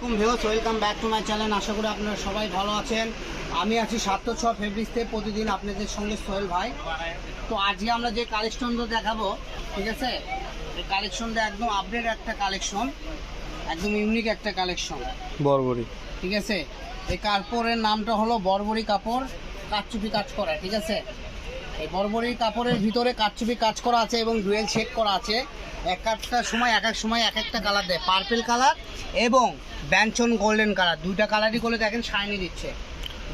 আলাইকুম views welcome back to my channel. আশা করি আপনারা সবাই ভালো আছেন। আমি আছি সাতশো ছ ফেব্রিক্সতে প্রতিদিন আপনাদের সঙ্গে সোহেল ভাই। তো আজকে আমরা যে কালেকশনটা দেখাবো ঠিক আছে? এই কালেকশনটা একদম আপডেট একটা কালেকশন একদম ইউনিক একটা কালেকশন বরবরি। ঠিক আছে? এই কাপড়ের নামটা হলো বরবরি কাপড় কাঠচুপি কাজ করা ঠিক আছে? এই বরবরি কাপড়ের ভিতরে কাঠচুপি কাজ করা আছে এবং ডুয়েল শেড করা আছে। এক একটা সময়, এক এক সময় এক একটা কালার দেয়। পার্পেল কালার এবং ব্যাঞ্চন গোল্ডেন কালার দুইটা কালারই করে দেখেন শাইনি দিচ্ছে।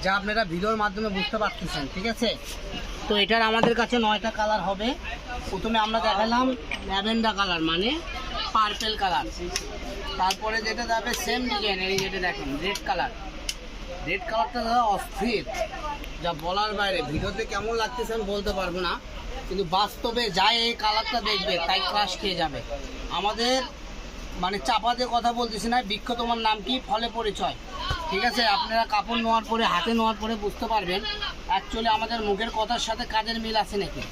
যা আপনারা ভিডিওর মাধ্যমে বুঝতে পারতেছেন, ঠিক আছে? তো এটার আমাদের কাছে নয়টা কালার হবে। প্রথমে আমরা দেখালাম ল্যাভেন্ডার কালার মানে পার্পেল কালার তারপরে যেটা যাবে সেম ডিজাইন এই যেটা দেখেন রেড কালার রেড কালারটা দাদা অস্থির। যা বলার বাইরে, ভিডিওতে কেমন লাগতেছে আমি বলতে পারব না, কিন্তু বাস্তবে যাই এই কালারটা দেখবে, তাই ক্রাশ খেয়ে যাবে। আমাদের মানে চাপা দিয়ে কথা বলতেছি না, বৃক্ষ তোমার নাম কি? ফলে পরিচয়। ঠিক আছে? আপনারা কাপড় নেওয়ার পরে, হাতে নেওয়ার পরে বুঝতে পারবেন অ্যাকচুয়ালি আমাদের মুখের কথার সাথে কাজের মিল আছে নাকি?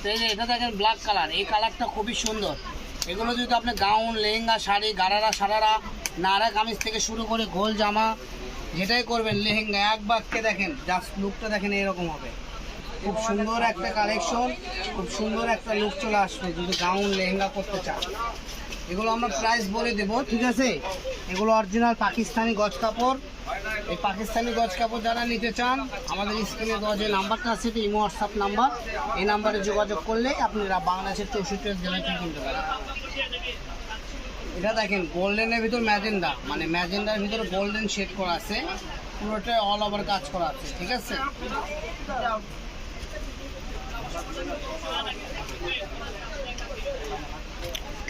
তো এই যে, এটা দেখেন ব্ল্যাক কালার এই কালারটা খুবই সুন্দর। এগুলো যদি আপনি গাউন লেহেঙ্গা, শাড়ি, গারারা, সারারা নারা কামিজ থেকে শুরু করে গোল জামা যেটাই করবেন, লেহেঙ্গা এক বাক্যে দেখেন জাস্ট লুকটা দেখেন এরকম হবে। খুব সুন্দর একটা কালেকশন খুব সুন্দর একটা লুক চলে আসবে যদি গাউন লেহেঙ্গা করতে চান। এগুলো আমরা প্রাইস বলে দেব, ঠিক আছে? এগুলো অরিজিনাল পাকিস্তানি গজ কাপড়। এই পাকিস্তানি গজ কাপড় যারা নিতে চান, আমাদের স্ক্রিনে দেওয়া যে নাম্বারটা আছে, এটি ইমো হোয়াটসঅ্যাপ নাম্বার। এই নাম্বারে যোগাযোগ করলে আপনারা বাংলাদেশের চৌষট্টি জেলায় কিনতে পারেন এটা দেখেন গোল্ডেনের ভিতর ম্যাজেন্ডা। মানে ম্যাজেন্ডার ভিতরে গোল্ডেন শেড করা আছে। পুরোটা অল ওভার কাজ করা আছে ঠিক আছে?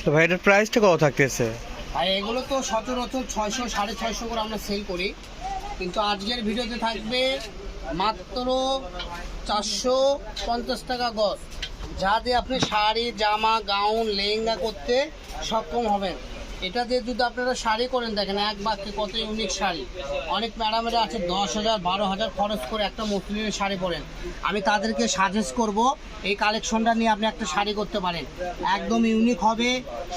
তো ভাই এটার প্রাইসটা কত থাকতেছে? আর এগুলো তো সচরাচর ছয়শো সাড়ে ছয়শো করে আমরা সেল করি। কিন্তু আজকের ভিডিওতে থাকবে মাত্র চারশো পঞ্চাশ টাকা গজ। যা দিয়ে আপনি শাড়ি জামা গাউন লেহেঙ্গা করতে সক্ষম হবেন। এটা দিয়ে যদি আপনারা শাড়ি করেন, দেখেন এক বাক্যে কত ইউনিক শাড়ি। অনেক ম্যাডামেরা আছে, দশ হাজার, বারো হাজার খরচ করে একটা মুসলিমের শাড়ি পরেন। আমি তাদেরকে সাজেস্ট করব, এই কালেকশনটা নিয়ে আপনি একটা শাড়ি করতে পারেন। একদম ইউনিক হবে,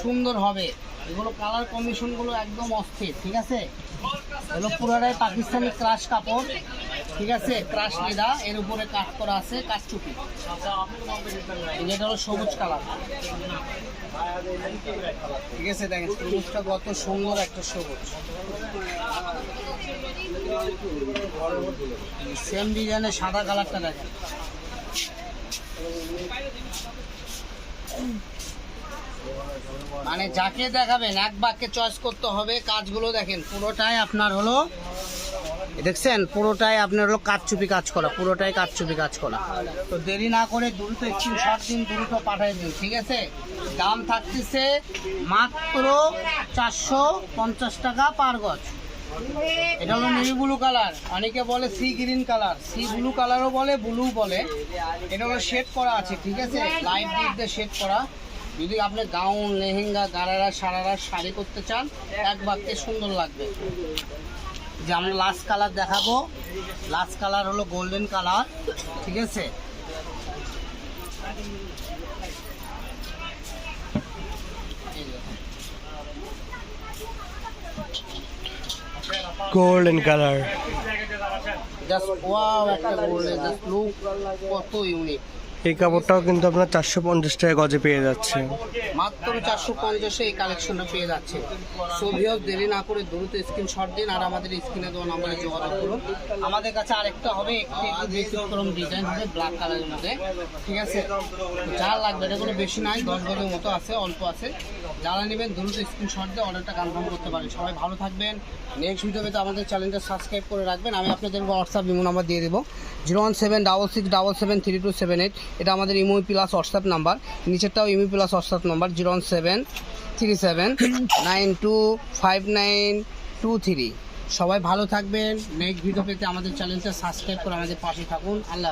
সুন্দর হবে। এগুলো কালার কমিশনগুলো একদম অস্থির, ঠিক আছে? এগুলো পুরোটাই পাকিস্তানি ক্রাশ কাপড়। ঠিক আছে? ক্রাশ লেদা এর উপরে কাজ করা আছে, কাঠচুপি। যেটা হলো সবুজ কালার। ঠিক আছে, দেখেন, সবুজটা কত সুন্দর, একটা সবুজ। সেম ডিজাইনের সাদা কালারটা দেখেন। মানে যাকে দেখাবেন, এক বাক্যে চয়েস করতে হবে। কাজগুলো দেখেন, পুরোটাই আপনার হলো দেখছেন, পুরোটাই আপনার হলো কাঠচুপি কাজ করা পুরোটাই কাঠচুপি কাজ করা তো দেরি না করে দ্রুত স্ক্রিনশট দিন দ্রুত পাঠিয়ে দিন, ঠিক আছে? দাম থাকতেছে মাত্র চারশো পঞ্চাশ টাকা পার গজ। এটা হলো নেভি ব্লু কালার অনেকে বলে sea green colour sea blue কালারও বলে ব্লু বলে। এটা হলো শেড করা আছে, ঠিক আছে? লাইট দিয়ে শেড করা। যদি আপনি গাউন লেহেঙ্গা, গারারা, সারারা শাড়ি করতে চান, এক বাক্যে সুন্দর লাগবে। যে আমরা লাস্ট কালার দেখাবো। লাস্ট কালার হলো গোল্ডেন কালার ঠিক আছে? গোল্ডেন কালার জাস্ট ওয়াও একটা গোল্ডেন জাস্ট লুক কত ইউনিক এই কাপড়টাও কিন্তু আপনার চারশো পঞ্চাশ টাকা গজে পেয়ে যাচ্ছে। মাত্র চারশো পঞ্চাশে এই কালেকশনটা পেয়ে যাচ্ছে। ছবিও দেরি না করে দ্রুত স্ক্রিনশট দিন আর আমাদের স্ক্রিনে দেওয়া নাম্বারে যোগাযোগ করুন। আমাদের কাছে আরেকটা হবে, একটু ব্যতিক্রম ডিজাইন হবে ব্ল্যাক কালারের মধ্যে। ঠিক আছে? যা লাগবে, এটা কোনো বেশি নাই, দশ গজের মতো আছে, অল্প আছে। যারা নেবেন, দ্রুত স্ক্রিনশট দিয়ে অর্ডারটা কনফার্ম করতে পারেন। সবাই ভালো থাকবেন। নেক্সট ভিডিওতে আমাদের চ্যানেলটা সাবস্ক্রাইব করে রাখবেন। আমি আপনাদের হোয়াটসঅ্যাপ ইমো নাম্বার দিয়ে দেবো। Zero one seven double six double seven three two seven eight. এটা আমাদের imo plus WhatsApp number. নিচেরটাও imo plus WhatsApp number, zero one seven three seven nine two five nine two three. সবাই ভালো থাকবেন। Next video পেতে আমাদের চ্যানেলটা subscribe করে আমাদের পাশে থাকুন। আল্লাহ।